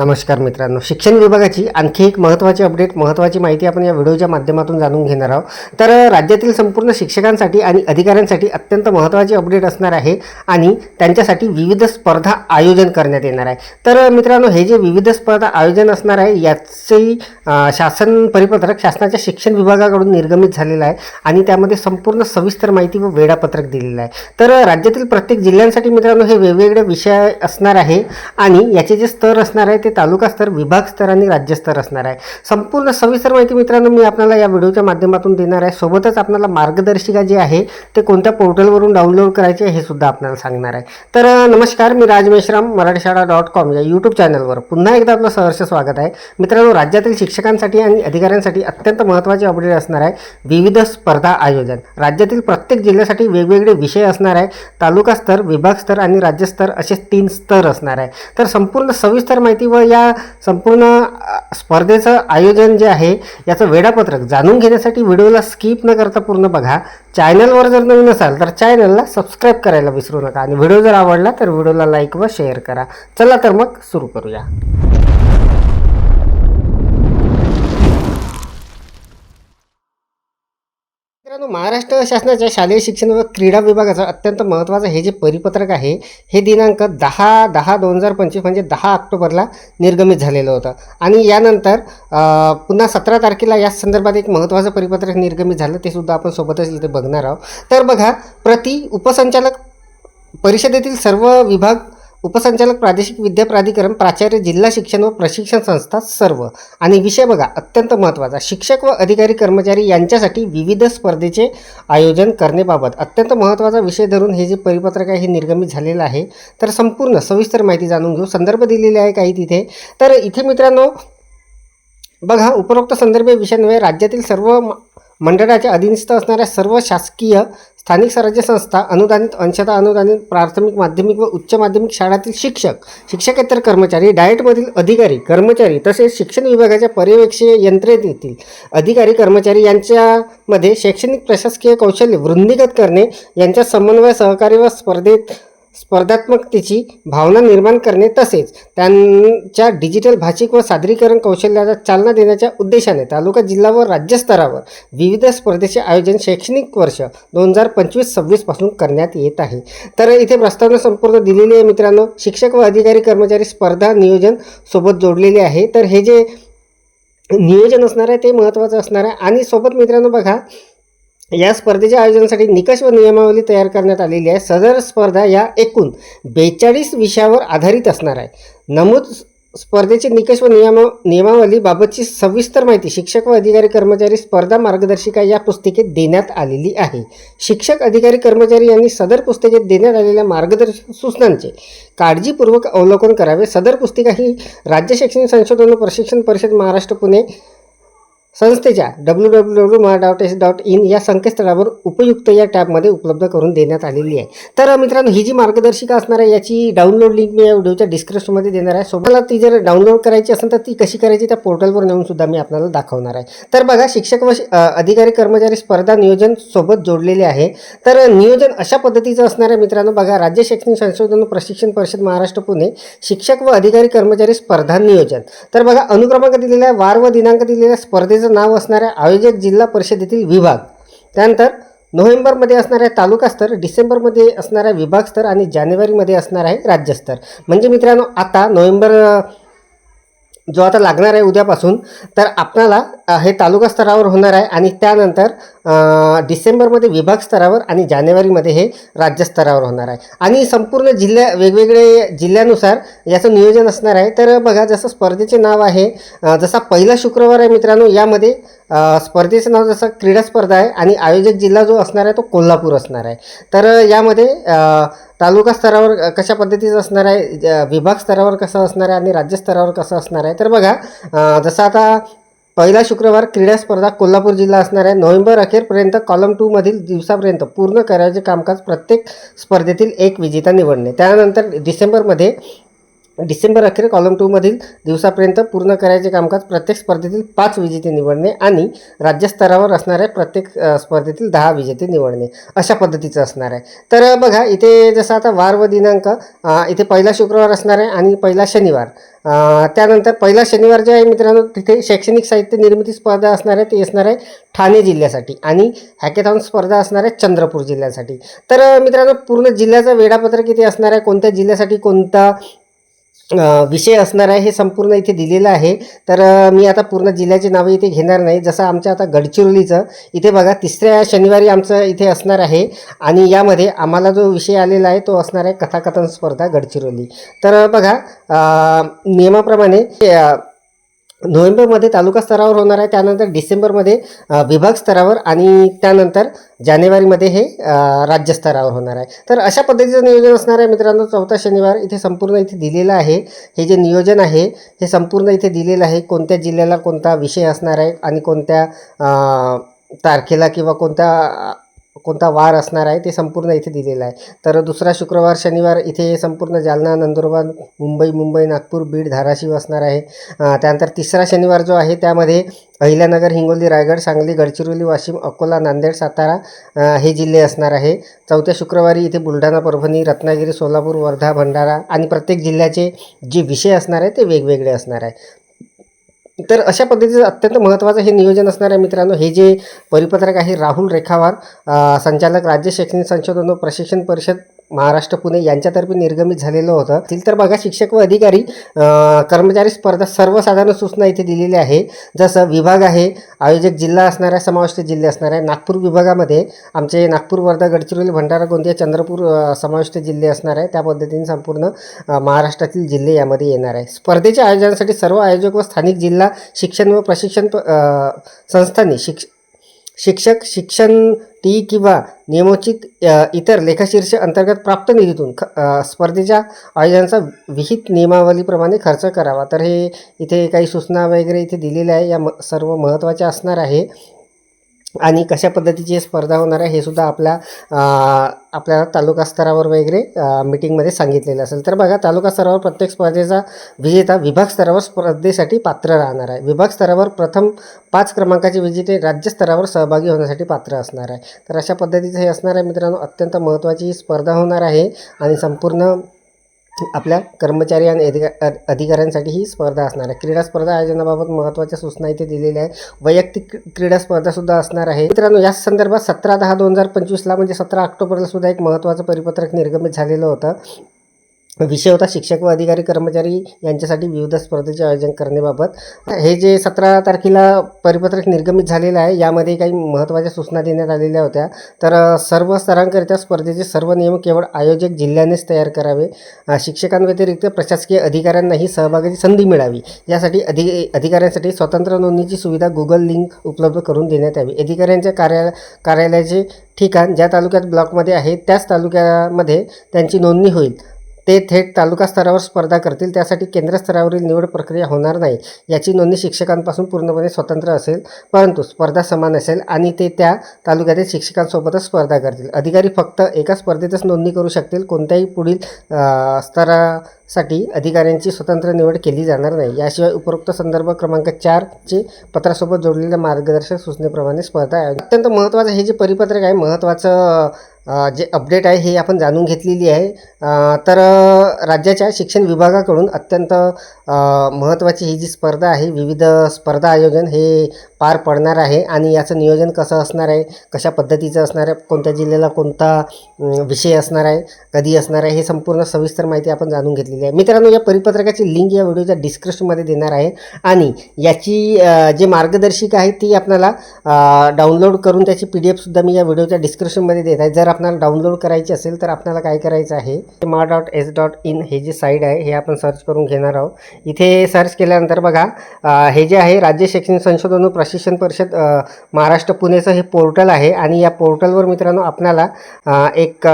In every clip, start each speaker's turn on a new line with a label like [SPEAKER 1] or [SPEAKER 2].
[SPEAKER 1] नमस्कार मित्रांनो. शिक्षण विभागाची आणखी एक महत्त्वाची अपडेट महत्त्वाची माहिती आपण या व्हिडिओच्या माध्यमातून जाणून घेणार आहोत. तर राज्यातील संपूर्ण शिक्षकांसाठी आणि अधिकाऱ्यांसाठी अत्यंत महत्त्वाची अपडेट असणार आहे आणि त्यांच्यासाठी विविध स्पर्धा आयोजन करण्यात येणार आहे. तर मित्रांनो हे जे विविध स्पर्धा आयोजन असणार आहे याचे शासन परिपत्रक शासनाच्या शिक्षण विभागाकडून निर्गमित झालेलं आहे आणि त्यामध्ये संपूर्ण सविस्तर माहिती व वेळापत्रक दिलेलं आहे. तर राज्यातील प्रत्येक जिल्ह्यांसाठी मित्रांनो हे वेगवेगळे विषय असणार आहे आणि याचे जे स्तर असणार आहे ते तालुका स्तर विभाग स्तर आणि राज्यस्तर असणार आहे. संपूर्ण सविस्तर माहिती मित्रांनो मी आपल्याला या व्हिडिओच्या माध्यमातून देणार आहे. सोबतच आपल्याला मार्गदर्शिका जी आहे ते कोणत्या पोर्टलवरून डाउनलोड करायचे हे सुद्धा आपल्याला सांगणार आहे. तर नमस्कार मी राज मेश्राम मराठी शाळा डॉट कॉम या यूट्यूब चॅनलवर पुन्हा एकदा आपलं सहर्ष स्वागत आहे. मित्रांनो राज्यातील शिक्षकांसाठी आणि अधिकाऱ्यांसाठी अत्यंत महत्त्वाचे अपडेट असणार आहे. विविध स्पर्धा आयोजन. राज्यातील प्रत्येक जिल्ह्यासाठी वेगवेगळे विषय असणार आहे. तालुका स्तर विभाग स्तर आणि राज्यस्तर असे तीन स्तर असणार आहे. तर संपूर्ण सविस्तर माहिती व या संपूर्ण स्पर्धेचं आयोजन जे आहे याचं वेळापत्रक जाणून घेण्यासाठी व्हिडिओला स्किप न करता पूर्ण बघा. चॅनलवर जर नवीन असाल तर चॅनलला सबस्क्राईब करायला विसरू नका. आणि व्हिडिओ जर आवडला तर व्हिडिओला लाईक व शेअर करा. चला तर मग सुरू करूया. मित्रांनो महाराष्ट्र शासनाच्या शालेय शिक्षण व क्रीडा विभागाचं अत्यंत महत्त्वाचं हे जे परिपत्रक आहे हे दिनांक दहा दहा दोन हजार पंचवीस म्हणजे दहा ऑक्टोबरला निर्गमित झालेलं होतं. आणि यानंतर अं, पुन्हा सतरा तारखेला या संदर्भात एक महत्त्वाचं परिपत्रक निर्गमित झालं ते सुद्धा आपण सोबतच इथे बघणार आहोत. तर बघा प्रति उपसंचालक परिषदेतील सर्व विभाग उपसंचालक प्रादेशिक विद्या प्राधिकरण प्राचार्य जिल्हा शिक्षण व प्रशिक्षण संस्था सर्व. आणि विषय बघा अत्यंत महत्त्वाचा. शिक्षक व अधिकारी कर्मचारी यांच्यासाठी विविध स्पर्धेचे आयोजन करण्याबाबत अत्यंत महत्त्वाचा विषय धरून हे जे परिपत्रक आहे हे निर्गमित झालेलं आहे. तर संपूर्ण सविस्तर माहिती जाणून घेऊ. संदर्भ दिलेले आहे काही तिथे. तर इथे मित्रांनो बघा उपरोक्त संदर्भ विषयान्वये राज्यातील सर्व म- मंडळाच्या अधीनस्थ असणाऱ्या सर्व शासकीय स्थानिक स्वराज्य संस्था अनुदानित अंशतः अनुदानित प्राथमिक माध्यमिक व उच्च माध्यमिक शाळातील शिक्षक शिक्षकेतर कर्मचारी डाएटमधील अधिकारी कर्मचारी तसेच शिक्षण विभागाच्या पर्यवेक्षीय यंत्रणेतील अधिकारी कर्मचारी यांच्यामध्ये शैक्षणिक प्रशासकीय कौशल्य वृद्धिगत करणे यांच्या समन्वय सहकार्य व स्पर्धेत स्पर्धात्मकतेची भावना निर्माण करणे तसेच त्यांच्या डिजिटल भाषिक व सादरीकरण कौशल्याला चालना देण्याच्या उद्देशाने तालुका जिल्हा व राज्यस्तरावर विविध स्पर्धेचे आयोजन शैक्षणिक वर्ष दोन हजार पंचवीस सव्वीसपासून करण्यात येत आहे. तर इथे प्रस्तावना संपूर्ण दिलेली आहे मित्रांनो. शिक्षक व अधिकारी कर्मचारी स्पर्धा नियोजन सोबत जोडलेले आहे. तर हे जे नियोजन असणार आहे ते महत्त्वाचं असणार आहे. आणि सोबत मित्रांनो बघा या स्पर्धेच्या आयोजनासाठी निकष व नियमावली तयार करण्यात आलेली आहे. सदर स्पर्धा या एकूण बेचाळीस विषयावर आधारित असणार आहे. नमूद स्पर्धेचे निकष व नियम नियमावलीबाबतची सविस्तर माहिती शिक्षक व अधिकारी कर्मचारी स्पर्धा मार्गदर्शिका या पुस्तिकेत देण्यात आलेली आहे. शिक्षक अधिकारी कर्मचारी यांनी सदर पुस्तिकेत देण्यात आलेल्या मार्गदर्शक सूचनांचे काळजीपूर्वक अवलोकन करावे. सदर पुस्तिका ही राज्य शैक्षणिक संशोधन व प्रशिक्षण परिषद महाराष्ट्र पुणे संस्थेच्या W W W Maha dot S dot in या संकेतस्थळावर उपयुक्त या टॅबमध्ये उपलब्ध करून देण्यात आलेली आहे. तर मित्रांनो ही जी मार्गदर्शिका असणार आहे याची डाउनलोड लिंक मी या व्हिडिओच्या डिस्क्रिप्शनमध्ये देणार आहे. सोबतला ती जर डाउनलोड करायची असेल तर ती कशी करायची त्या पोर्टलवर नेऊन सुद्धा मी आपल्याला दाखवणार आहे. तर बघा शिक्षक व अधिकारी कर्मचारी स्पर्धा नियोजन सोबत जोडलेले आहे. तर नियोजन अशा पद्धतीचं असणार आहे मित्रांनो बघा राज्य शैक्षणिक संशोधन प्रशिक्षण परिषद महाराष्ट्र पुणे शिक्षक व अधिकारी कर्मचारी स्पर्धा नियोजन. तर बघा अनुक्रमांक दिलेला आहे वार व दिनांक दिलेल्या संस्थेचं नाव असणाऱ्या आयोजक जिल्हा परिषदेतील विभाग. त्यानंतर नोव्हेंबरमध्ये असणाऱ्या तालुकास्तर तालुका स्तर डिसेंबरमध्ये असणाऱ्या विभाग स्तर आणि जानेवारीमध्ये असणार आहे राज्यस्तर म्हणजे मित्रांनो आता नोव्हेंबर जो आता लागणार आहे उद्यापासून तर आपणाला हे तालुका स्तरावर होणार आहे आणि त्यानंतर डिसेंबरमध्ये विभाग स्तरावर आणि जानेवारीमध्ये हे राज्यस्तरावर होणार आहे. आणि संपूर्ण जिल्ह्या वेगवेगळे जिल्ह्यानुसार याचं नियोजन असणार आहे. तर बघा जसं स्पर्धेचे नाव आहे जसा पहिला शुक्रवार आहे मित्रांनो यामध्ये स्पर्धेचं नाव जसं क्रीडा स्पर्धा आहे आणि आयोजक जिल्हा जो असणार आहे तो कोल्हापूर असणार आहे. तर यामध्ये तालुका स्तरावर कशा पद्धतीचं असणार आहे ज- विभाग स्तरावर कसं असणार आहे आणि राज्य स्तरावर कसं असणार आहे? तर बघा जसं आता पहिला शुक्रवार क्रीडा स्पर्धा कोल्हापूर जिल्हा असणार आहे. नोव्हेंबर अखेरपर्यंत कॉलम टूमधील दिवसापर्यंत पूर्ण करायचे कामकाज प्रत्येक स्पर्धेतील एक विजेता निवडणे. त्यानंतर डिसेंबरमध्ये डिसेंबर अखेर कॉलम टूमधील दिवसापर्यंत पूर्ण करायचे कामकाज प्रत्येक स्पर्धेतील पाच विजेते निवडणे आणि राज्यस्तरावर असणाऱ्या प्रत्येक स्पर्धेतील दहा विजेते निवडणे अशा पद्धतीचं असणार आहे. तर बघा इथे जसं आता वार व दिनांक इथे पहिला शुक्रवार असणार आहे आणि पहिला शनिवार. त्यानंतर पहिला शनिवार जे आहे मित्रांनो तिथे शैक्षणिक साहित्य निर्मिती स्पर्धा असणार आहे ती असणार आहे ठाणे जिल्ह्यासाठी आणि हॅकेथॉन स्पर्धा असणार आहे चंद्रपूर जिल्ह्यासाठी. तर मित्रांनो पूर्ण जिल्ह्याचं वेळापत्रक किती असणार आहे कोणत्या जिल्ह्यासाठी कोणता विषय असणार आहे हे संपूर्ण इथे दिलेलं आहे. तर मी आता पूर्ण जिल्ह्याची नावे इथे घेणार नाही. जसं आमच्या आता गडचिरोलीचं इथे बघा तिसऱ्या शनिवारी आमचं इथे असणार आहे. आणि यामध्ये आम्हाला जो विषय आलेला आहे तो असणार आहे कथाकथन स्पर्धा गडचिरोली. तर बघा नियमाप्रमाणे नोव्हेंबरमध्ये तालुका स्तरावर होणार आहे. त्यानंतर डिसेंबरमध्ये विभाग स्तरावर आणि त्यानंतर जानेवारीमध्ये हे राज्यस्तरावर राज्य स्तरावर होणार आहे. तर अशा पद्धतीचं नियोजन असणार आहे मित्रांनो. चौथा शनिवार इथे संपूर्ण इथे दिलेलं आहे. हे जे नियोजन आहे हे संपूर्ण इथे दिलेलं आहे. कोणत्या जिल्ह्याला कोणता विषय असणार आहे आणि कोणत्या तारखेला किंवा कोणत्या कोणता वार असणार आहे ते संपूर्ण इथे दिलेलं आहे. तर दुसरा शुक्रवार शनिवार इथे संपूर्ण जालना नंदुरबार मुंबई मुंबई नागपूर बीड धाराशिव असणार आहे. त्यानंतर तिसरा शनिवार जो आहे त्यामध्ये अहिल्यानगर हिंगोली रायगड सांगली गडचिरोली वाशिम अकोला नांदेड सातारा हे जिल्हे असणार आहे. चौथ्या शुक्रवारी इथे बुलढाणा परभणी रत्नागिरी सोलापूर वर्धा भंडारा आणि प्रत्येक जिल्ह्याचे जे विषय असणार आहे ते वेगवेगळे असणार आहे. तर अशा पद्धतीचं अत्यंत महत्त्वाचं हे नियोजन असणार आहे मित्रांनो हे जे परिपत्रक आहे राहुल रेखावार संचालक राज्य शैक्षणिक संशोधन व प्रशिक्षण परिषद महाराष्ट्र पुणे यांच्यातर्फे निर्गमित झालेलं होतं. तील तर बघा शिक्षक व अधिकारी कर्मचारी स्पर्धा सर्वसाधारण सूचना इथे दिलेली आहे. जसं विभाग आहे आयोजक जिल्हा असणाऱ्या समाविष्ट जिल्हे असणाऱ्या नागपूर विभागामध्ये आमचे नागपूर वर्धा गडचिरोली भंडारा गोंदिया चंद्रपूर समाविष्ट जिल्हे असणार आहे. त्या पद्धतीने संपूर्ण महाराष्ट्रातील जिल्हे यामध्ये येणार आहे. स्पर्धेच्या आयोजनासाठी सर्व आयोजक व स्थानिक जिल्हा शिक्षण व प्रशिक्षण प- संस्थांनी शिक्ष शिक्षक शिक्षण टी किंवा नियमोचित इतर लेखाशीर्ष अंतर्गत प्राप्त निधीतून ख स्पर्धेच्या आयोजनाचा विहित नियमावलीप्रमाणे खर्च करावा. तर हे इथे काही सूचना वगैरे इथे दिलेल्या आहे. या म सर्व महत्त्वाच्या असणार आहे. आणि कशा पद्धतीची स्पर्धा होणार आहे हे सुद्धा आपल्या आपल्याला तालुका स्तरावर वगैरे मीटिंगमध्ये सांगितलेलं असेल. तर बघा तालुका स्तरावर प्रत्येक स्पर्धेचा विजेता विभाग स्तरावर स्पर्धेसाठी पात्र राहणार आहे. विभाग स्तरावर प्रथम पाच क्रमांकाचे विजेते राज्य स्तरावर सहभागी होण्यासाठी पात्र असणार आहे. तर अशा पद्धतीचं हे असणार आहे मित्रांनो. अत्यंत महत्त्वाची स्पर्धा होणार आहे आणि संपूर्ण आपल्या कर्मचारी आणि अधिका अधिकाऱ्यांसाठी ही स्पर्धा असणार आहे. क्रीडा स्पर्धा आयोजनाबाबत महत्त्वाच्या सूचना इथे दिलेल्या आहे वैयक्तिक क्रीडा स्पर्धासुद्धा असणार आहे. मित्रांनो या संदर्भात सतरा दहा दोन हजार पंचवीसला म्हणजे सतरा ऑक्टोबरला सुद्धा एक महत्त्वाचं परिपत्रक निर्गमित झालेलं होतं. विषय होता शिक्षक व अधिकारी कर्मचारी यांच्यासाठी विविध स्पर्धेचे आयोजन करण्याबाबत. हे जे सतरा तारखेला परिपत्रक निर्गमित झालेलं आहे यामध्ये काही महत्त्वाच्या सूचना देण्यात आलेल्या होत्या. तर सर्व स्तरांकरिता स्पर्धेचे सर्व नियम केवळ आयोजक जिल्ह्यानेच तयार करावे. शिक्षकांव्यतिरिक्त प्रशासकीय अधिकाऱ्यांनाही सहभागाची संधी मिळावी. यासाठी अधि अधिकाऱ्यांसाठी स्वतंत्र नोंदणीची सुविधा गुगल लिंक उपलब्ध करून देण्यात यावी. अधिकाऱ्यांच्या कार्या कार्यालयाचे ठिकाण ज्या तालुक्यात ब्लॉकमध्ये आहे त्याच तालुक्यामध्ये त्यांची नोंदणी होईल. ते थेट तालुका स्तरावर स्पर्धा करतील. त्यासाठी केंद्र स्तरावरील निवड प्रक्रिया होणार नाही याची नोंदणी शिक्षकांपासून पूर्णपणे स्वतंत्र असेल. परंतु स्पर्धा समान असेल आणि ते त्या तालुक्यातील शिक्षकांसोबतच स्पर्धा करतील. अधिकारी फक्त एका स्पर्धेतच नोंदणी करू शकतील. कोणत्याही पुढील स्तरासाठी अधिकाऱ्यांची स्वतंत्र निवड केली जाणार नाही. याशिवाय उपरोक्त संदर्भ क्रमांक चारचे पत्रासोबत जोडलेल्या मार्गदर्शक सूचनेप्रमाणे स्पर्धा आहे अत्यंत महत्त्वाचं हे जे परिपत्रक आहे महत्त्वाचं जे अपडेट आहे हे आपण जाणून घेतलेली आहे. तर राज्याच्या शिक्षण विभागाकडून अत्यंत महत्त्वाची ही जी स्पर्धा आहे विविध स्पर्धा आयोजन हे पार पडणार आहे. आणि याचं नियोजन कसं असणार आहे कशा पद्धतीचं असणार आहे कोणत्या जिल्ह्याला कोणता विषय असणार आहे कधी असणार आहे हे संपूर्ण सविस्तर माहिती आपण जाणून घेतलेली आहे. मित्रांनो या परिपत्रकाची लिंक या व्हिडिओच्या डिस्क्रिप्शनमध्ये देणार आहे. आणि याची जे मार्गदर्शिका आहे ती आपल्याला डाउनलोड करून त्याची पी डी एफसुद्धा मी या व्हिडिओच्या डिस्क्रिप्शनमध्ये देत आहे. जर आपल्याला डाउनलोड करायची असेल तर आपल्याला काय करायचं आहे? मा डॉट एस डॉट इन हे जे साईट आहे हे आपण सर्च करून घेणार आहोत. इथे सर्च केल्यानंतर बघा हे जे आहे राज्य शैक्षणिक संशोधन व प्रशिक्षण परिषद महाराष्ट्र पुणेचं हे पोर्टल आहे आणि या पोर्टलवर मित्रांनो आपल्याला एक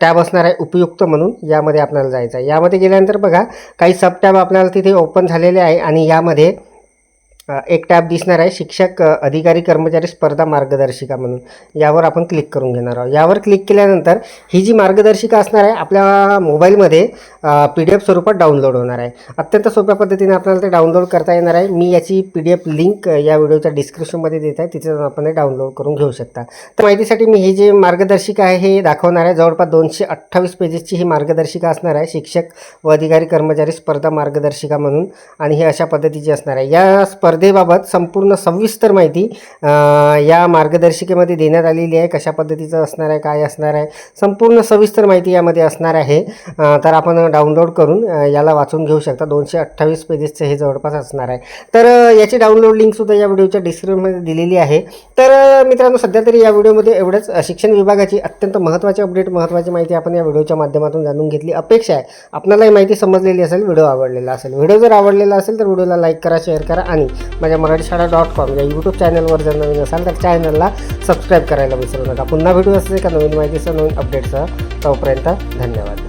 [SPEAKER 1] टॅब असणार आहे उपयुक्त म्हणून. यामध्ये आपल्याला जायचं आहे. यामध्ये गेल्यानंतर बघा काही सब टॅब आपल्याला तिथे ओपन झालेले आहे आणि यामध्ये एक टॅब दिसणार आहे शिक्षक अधिकारी कर्मचारी स्पर्धा मार्गदर्शिका म्हणून. यावर आपण क्लिक करून घेणार आहोत. यावर क्लिक केल्यानंतर ही जी मार्गदर्शिका असणार आहे आपल्या मोबाईलमध्ये पी डी एफ स्वरूपात डाउनलोड होणार आहे. अत्यंत सोप्या पद्धतीने आपल्याला ते डाउनलोड करता येणार आहे. मी याची पी डी एफ लिंक या व्हिडिओच्या डिस्क्रिप्शनमध्ये देत आहे. तिथे जाऊन आपण डाउनलोड करून घेऊ शकता. तर माहितीसाठी मी ही जी मार्गदर्शिका आहे हे दाखवणार आहे. जवळपास दोनशे अठ्ठावीस पेजेसची ही मार्गदर्शिका असणार आहे. शिक्षक व अधिकारी कर्मचारी स्पर्धा मार्गदर्शिका म्हणून. आणि हे अशा पद्धतीची असणार आहे. या स्पर्धेबाबत संपूर्ण सविस्तर माहिती या मार्गदर्शिकेमध्ये देण्यात आलेली आहे. कशा पद्धतीचं असणार आहे काय असणार आहे संपूर्ण सविस्तर माहिती यामध्ये असणार आहे. तर आपण डाउनलोड करून याला वाचून घेऊ शकता. दोनशे अठ्ठावीस पेजेसचं हे जवळपास असणार आहे. तर याची डाउनलोड लिंकसुद्धा या व्हिडिओच्या डिस्क्रिप्शनमध्ये दिलेली आहे. तर मित्रांनो सध्या तरी या व्हिडिओमध्ये एवढंच. शिक्षण विभागाची अत्यंत महत्त्वाची अपडेट महत्त्वाची माहिती आपण या व्हिडिओच्या माध्यमातून जाणून घेतली. अपेक्षा आहे. आपल्याला ही माहिती समजलेली असेल व्हिडिओ आवडलेला असेल. व्हिडिओ जर आवडलेला असेल तर व्हिडिओला लाईक करा शेअर करा आणि माझ्या मराठी शाळा डॉट कॉम या यूट्यूब चॅनलवर जर नवीन असाल तर चॅनलला सबस्क्राईब करायला विसरू नका. पुन्हा व्हिडिओ असेल का नवीन माहितीसह नवीन अपडेटसह तोपर्यंत धन्यवाद.